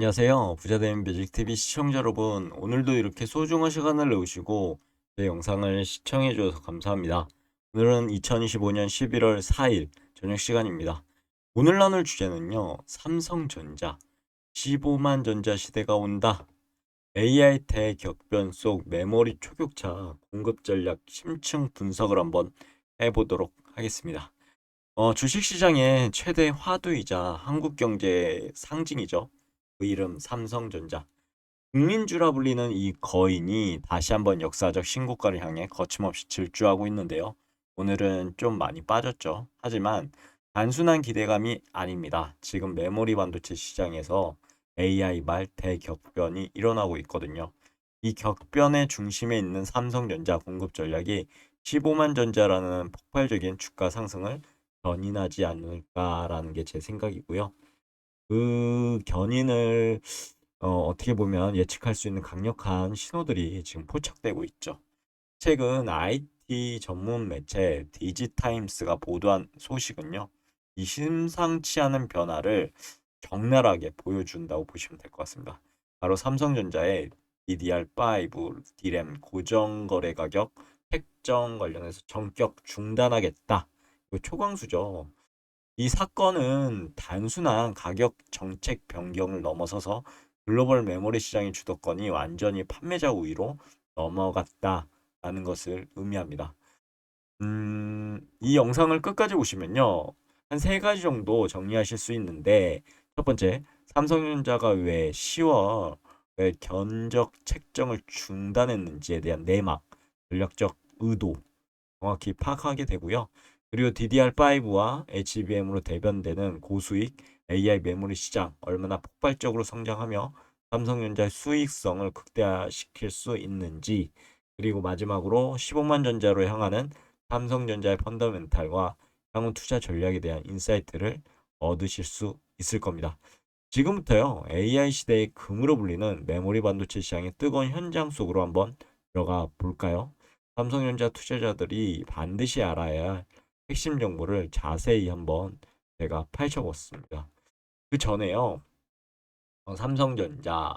안녕하세요. 부자된 뮤직TV 시청자 여러분. 오늘도 이렇게 소중한 시간을 내오시고 제 영상을 시청해 주셔서 감사합니다. 오늘은 2025년 11월 4일 저녁 시간입니다. 오늘 나눌 주제는요. 삼성전자 15만 전자 시대가 온다. AI 대격변 속 메모리 초격차 공급 전략 심층 분석을 한번 해보도록 하겠습니다. 어, 주식시장의 최대 화두이자 한국 경제의 상징이죠. 그 이름 삼성전자. 국민주라 불리는 이 거인이 다시 한번 역사적 신고가를 향해 거침없이 질주하고 있는데요. 오늘은 좀 많이 빠졌죠. 하지만 단순한 기대감이 아닙니다. 지금 메모리 반도체 시장에서 AI 말 대격변이 일어나고 있거든요. 이 격변의 중심에 있는 삼성전자 공급 전략이 15만 전자라는 폭발적인 주가 상승을 견인하지 않을까라는 게 제 생각이고요. 그 견인을 어, 어떻게 보면 예측할 수 있는 강력한 신호들이 지금 포착되고 있죠. 최근 IT 전문 매체 디지타임스가 보도한 소식은요. 이 심상치 않은 변화를 적나라하게 보여준다고 보시면 될 것 같습니다. 바로 삼성전자의 DDR5 DRAM 고정 거래 가격 책정 관련해서 전격 중단하겠다. 이거 초강수죠. 이 사건은 단순한 가격 정책 변경을 넘어서서 글로벌 메모리 시장의 주도권이 완전히 판매자 우위로 넘어갔다라는 것을 의미합니다. 음, 이 영상을 끝까지 보시면요. 한 세 가지 정도 정리하실 수 있는데, 첫 번째, 삼성전자가 왜 10월에 견적 책정을 중단했는지에 대한 내막, 전략적 의도 정확히 파악하게 되고요. 그리고 DDR5와 HBM으로 대변되는 고수익 AI 메모리 시장 얼마나 폭발적으로 성장하며 삼성전자의 수익성을 극대화시킬 수 있는지 그리고 마지막으로 15만 전자로 향하는 삼성전자의 펀더멘탈과 향후 투자 전략에 대한 인사이트를 얻으실 수 있을 겁니다. 지금부터요 AI 시대의 금으로 불리는 메모리 반도체 시장의 뜨거운 현장 속으로 한번 들어가 볼까요? 삼성전자 투자자들이 반드시 알아야 할 핵심 정보를 자세히 한번 제가 파헤쳐봤습니다. 그 전에요, 어, 삼성전자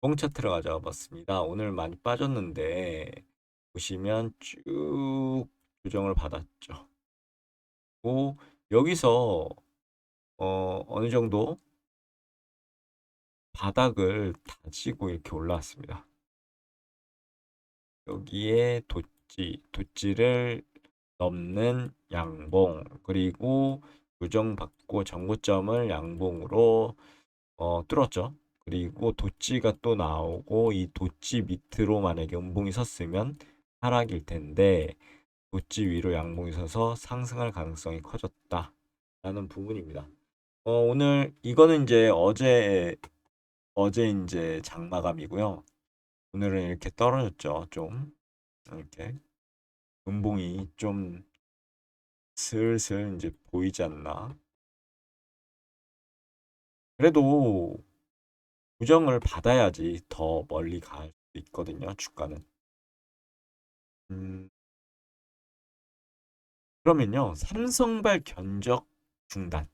공 차트를 가져와 봤습니다. 오늘 많이 빠졌는데 보시면 쭉 조정을 받았죠. 고 여기서 어, 어느 정도 바닥을 다지고 이렇게 올라왔습니다. 여기에 도지, 도지를 넘는 양봉 그리고 교정받고 정고점을 양봉으로 어, 뚫었죠. 그리고 도치가 또 나오고 이 도치 밑으로 만약에 음봉이 섰으면 하락일 텐데 도치 위로 양봉이 서서 상승할 가능성이 커졌다라는 부분입니다. 어, 오늘 이거는 이제 어제 어제 이제 장마감이고요. 오늘은 이렇게 떨어졌죠. 좀 이렇게 음봉이 좀 슬슬 이제 보이지 않나. 그래도 부정을 받아야지 더 멀리 갈 수 있거든요. 주가는. 음, 그러면요. 삼성발 견적 중단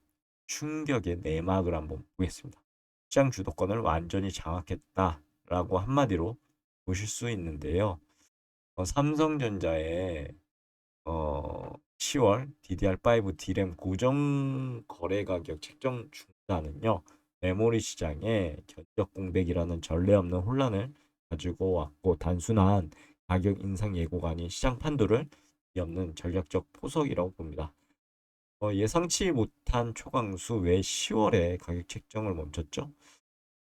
충격의 내막을 한번 보겠습니다. 시장 주도권을 완전히 장악했다라고 한마디로 보실 수 있는데요. 어, 삼성전자의 어, 10월 DDR5 DRAM 고정 거래 가격 책정 중단은요. 메모리 시장에 견적 공백이라는 전례 없는 혼란을 가지고 왔고 단순한 가격 인상 예고가 아닌 시장 판도를 뒤엎는 전략적 포석이라고 봅니다. 어, 예상치 못한 초강수 왜 10월에 가격 책정을 멈췄죠?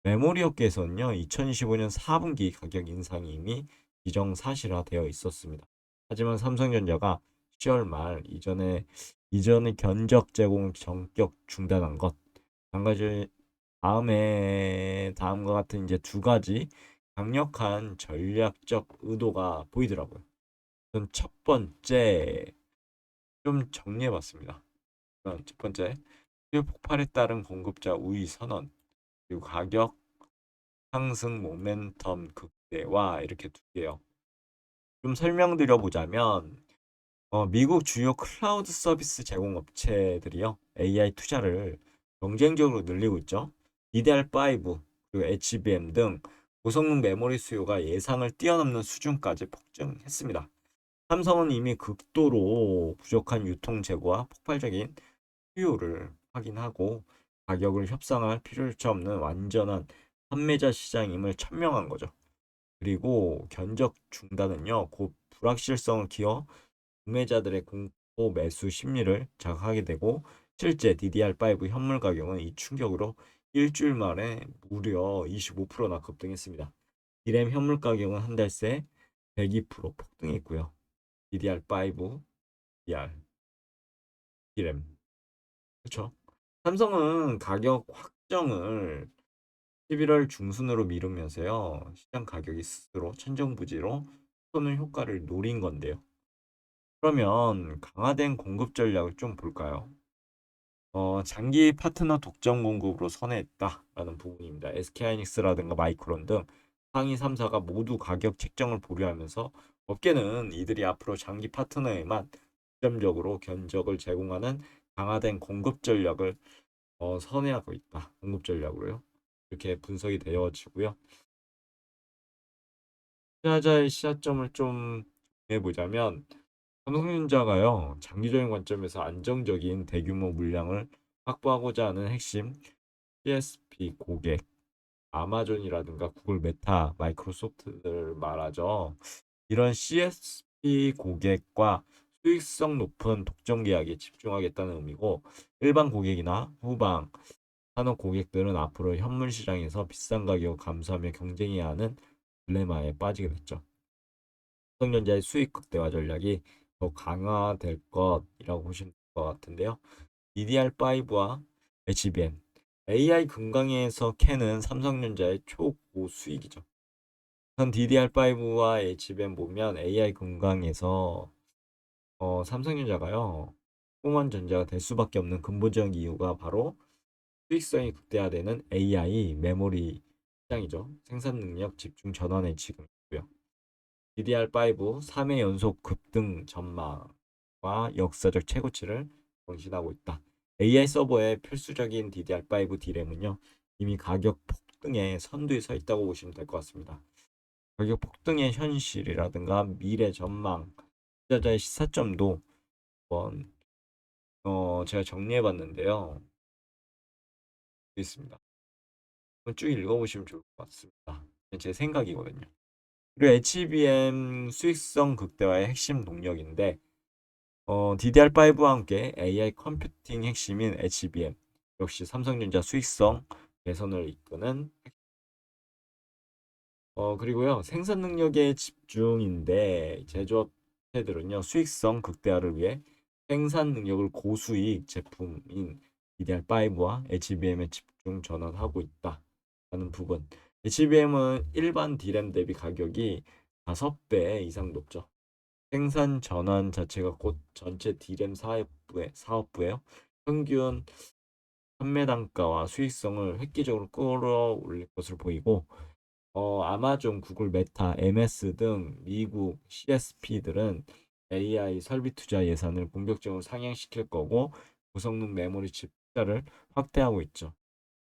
메모리 업계에서는요, 2025년 4분기 가격 인상이 이미 기정사실화 되어 있었습니다. 하지만 삼성전자가 10월 말 이전에 이전의 견적 제공 전격 중단한 것, 한 가지 다음에 다음과 같은 이제 두 가지 강력한 전략적 의도가 보이더라고요. 우선 첫 번째 좀 정리해봤습니다. 첫 번째 수요 폭발에 따른 공급자 우위 선언 그리고 가격 상승 모멘텀 극대화 이렇게 두 개요. 좀 설명드려 보자면 어, 미국 주요 클라우드 서비스 제공 업체들이요 AI 투자를 경쟁적으로 늘리고 있죠. DDR5 그리고 HBM 등 고성능 메모리 수요가 예상을 뛰어넘는 수준까지 폭증했습니다. 삼성은 이미 극도로 부족한 유통 재고와 폭발적인 수요를 확인하고 가격을 협상할 필요조차 없는 완전한 판매자 시장임을 천명한 거죠. 그리고 견적 중단은요, 곧 불확실성을 키워 구매자들의 공포 매수 심리를 자극하게 되고 실제 DDR5 현물 가격은 이 충격으로 일주일 만에 무려 25%나 급등했습니다. D램 현물 가격은 한 달 새 102% 폭등했고요. DDR5, DR, D램. 그렇죠? 삼성은 가격 확정을 11월 중순으로 미루면서요. 시장 가격이 스스로 천정부지로 쏘는 효과를 노린 건데요. 그러면 강화된 공급 전략을 좀 볼까요? 어, 장기 파트너 독점 공급으로 선회했다라는 부분입니다. SK하이닉스라든가 마이크론 등 상위 3사가 모두 가격 책정을 보류하면서 업계는 이들이 앞으로 장기 파트너에만 독점적으로 견적을 제공하는 강화된 공급 전략을 어, 선회하고 있다. 공급 전략으로요. 이렇게 분석이 되어지고요. 투자자의 시야점을 좀 해보자면 삼성전자가요 장기적인 관점에서 안정적인 대규모 물량을 확보하고자 하는 핵심 CSP 고객 아마존이라든가 구글 메타 마이크로소프트를 말하죠. 이런 CSP 고객과 수익성 높은 독점 계약에 집중하겠다는 의미고 일반 고객이나 후방 산업 고객들은 앞으로 현물 시장에서 비싼 가격을 감수하며 경쟁해야 하는 딜레마에 빠지게 됐죠. 삼성전자의 수익 극대화 전략이 더 강화될 것이라고 보시면 될 것 같은데요. DDR5와 HBM, AI 금강에서 캐는 삼성전자의 초고 수익이죠. 우선 DDR5와 HBM 보면 AI 금강에서 어, 삼성전자가요, 꼼한 전자가 될 수밖에 없는 근본적 이유가 바로 수익성이 극대화되는 AI 메모리 시장이죠. 생산 능력 집중 전환에 지금 있고요. DDR5 3회 연속 급등 전망과 역사적 최고치를 경신하고 있다. AI 서버의 필수적인 DDR5 D램은요 이미 가격 폭등의 선두에 서 있다고 보시면 될 것 같습니다. 가격 폭등의 현실이라든가 미래 전망, 투자자의 시사점도 한번 어, 제가 정리해 봤는데요. 있습니다. 쭉 읽어보시면 좋을 것 같습니다. 제 생각이거든요. 그리고 HBM 수익성 극대화의 핵심 동력인데 어, DDR5와 함께 AI 컴퓨팅 핵심인 HBM 역시 삼성전자 수익성 개선을 이끄는 어, 그리고요 생산 능력의 집중인데 제조업체들은요 수익성 극대화를 위해 생산 능력을 고수익 제품인 DDR5와 HBM에 집중 전환하고 있다라는 부분. HBM은 일반 D램 대비 가격이 5배 이상 높죠. 생산 전환 자체가 곧 전체 D램 사업부의 사업부예요. 평균 판매 단가와 수익성을 획기적으로 끌어올릴 것으로 보이고 어, 아마존, 구글, 메타, MS 등 미국 CSP들은 AI 설비 투자 예산을 본격적으로 상향시킬 거고 고성능 메모리 칩 를 확대하고 있죠.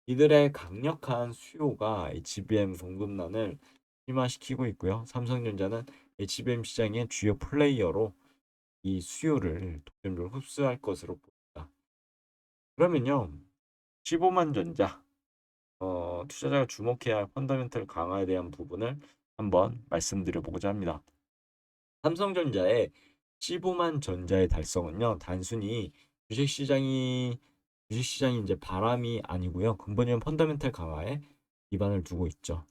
이들의 강력한 수요가 HBM 공급난을 심화시키고 있고요. 삼성전자는 HBM 시장의 주요 플레이어로 이 수요를 독점적으로 흡수할 것으로 보입니다. 그러면요. 15만 전자 어, 투자자가 주목해야 할 펀더멘털 강화에 대한 부분을 한번 말씀드려 보고자 합니다. 삼성전자의 15만 전자의 달성은요. 단순히 주식 시장이 주식 시장이 이제 바람이 아니고요. 근본적인 펀더멘탈 강화에 기반을 두고 있죠.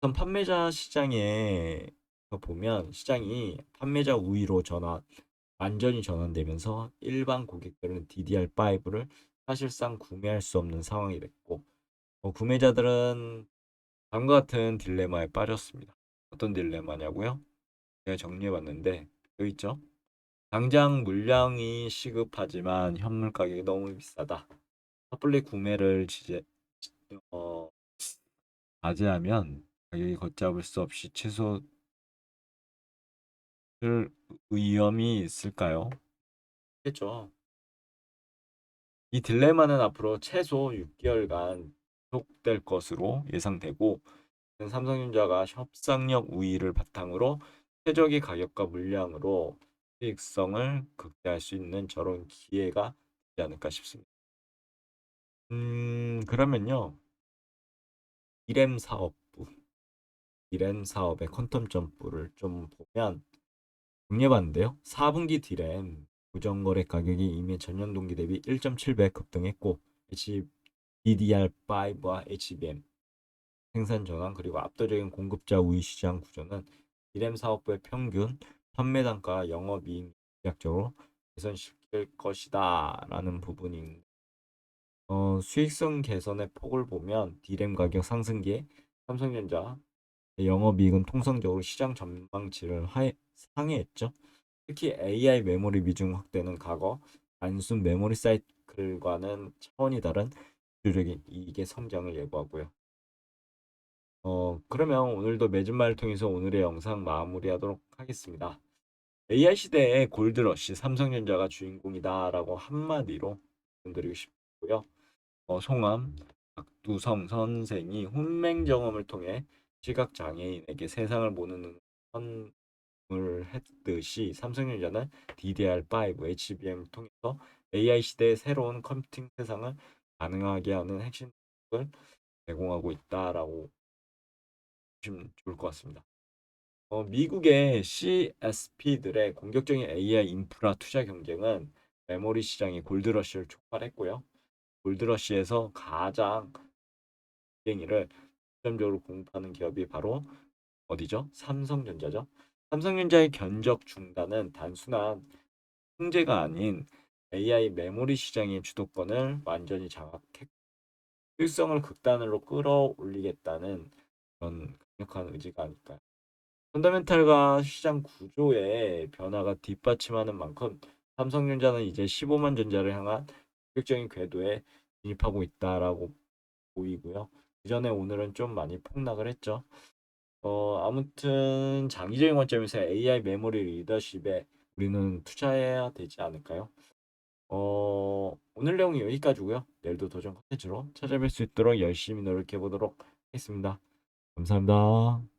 우선 판매자 시장에 보면 시장이 판매자 우위로 전환 완전히 전환되면서 일반 고객들은 DDR5를 사실상 구매할 수 없는 상황이 됐고 어, 구매자들은 다음과 같은 딜레마에 빠졌습니다. 어떤 딜레마냐고요? 제가 정리해 봤는데 여기 있죠. 당장 물량이 시급하지만 현물 가격이 너무 비싸다. 섣불리 구매를 지제, 어, 자제하면 가격이 걷잡을 수 없이 최소 위험이 있을까요? 있겠죠. 이 딜레마는 앞으로 최소 6개월간 지속될 것으로 예상되고 삼성전자가 협상력 우위를 바탕으로 최적의 가격과 물량으로 수익성을 극대화할 수 있는 저런 기회가 되지 않을까 싶습니다. 음, 그러면요. 디램 사업부, 디램 사업의 퀀텀 점프를 좀 보면 정리해봤는데요. 4분기 디램 부정거래 가격이 이미 전년 동기 대비 1.7배 급등했고 DDR5와 HBM 생산 전환 그리고 압도적인 공급자 우위 시장 구조는 디램 사업부의 평균 판매 단가 영업 이익 약적으로 개선시킬 것이다라는 부분인 어, 수익성 개선의 폭을 보면 디램 가격 상승기에 삼성전자 영업이익은 통상적으로 시장 전망치를 하해, 상회했죠. 특히 AI 메모리 비중 확대는 과거 단순 메모리 사이클과는 차원이 다른 구조적인 이익의 성장을 예고하고요. 어, 그러면 오늘도 매진말을 통해서 오늘의 영상 마무리하도록 하겠습니다. AI 시대의 골드러시 삼성전자가 주인공이다라고 한마디로 말씀드리고 싶고요. 어, 송암 박두성 선생이 훈맹 경험을 통해 시각 장애인에게 세상을 보는 선을 했듯이 삼성전자는 DDR5, HBM을 통해서 AI 시대의 새로운 컴퓨팅 세상을 가능하게 하는 핵심 을 제공하고 있다라고 보시면 좋을 것 같습니다. 어, 미국의 CSP들의 공격적인 AI 인프라 투자 경쟁은 메모리 시장의 골드러시를 촉발했고요. 골드러시에서 가장 비행기를 점적으로 공급하는 기업이 바로 어디죠? 삼성전자죠. 삼성전자의 견적 중단은 단순한 통제가 아닌 AI 메모리 시장의 주도권을 완전히 장악했고 수익성을 극단으로 끌어올리겠다는 그런 강력한 의지가 아닐까요? 펀더멘탈과 시장 구조의 변화가 뒷받침하는 만큼 삼성전자는 이제 15만 전자를 향한 본격적인 궤도에 진입하고 있다라고 보이고요. 그전에 오늘은 좀 많이 폭락을 했죠. 어, 아무튼 장기적인 관점에서 AI 메모리 리더십에 우리는 투자해야 되지 않을까요? 어, 오늘 내용이 여기까지고요. 내일도 도전 컨텐츠로 찾아뵐 수 있도록 열심히 노력해 보도록 하겠습니다. 감사합니다.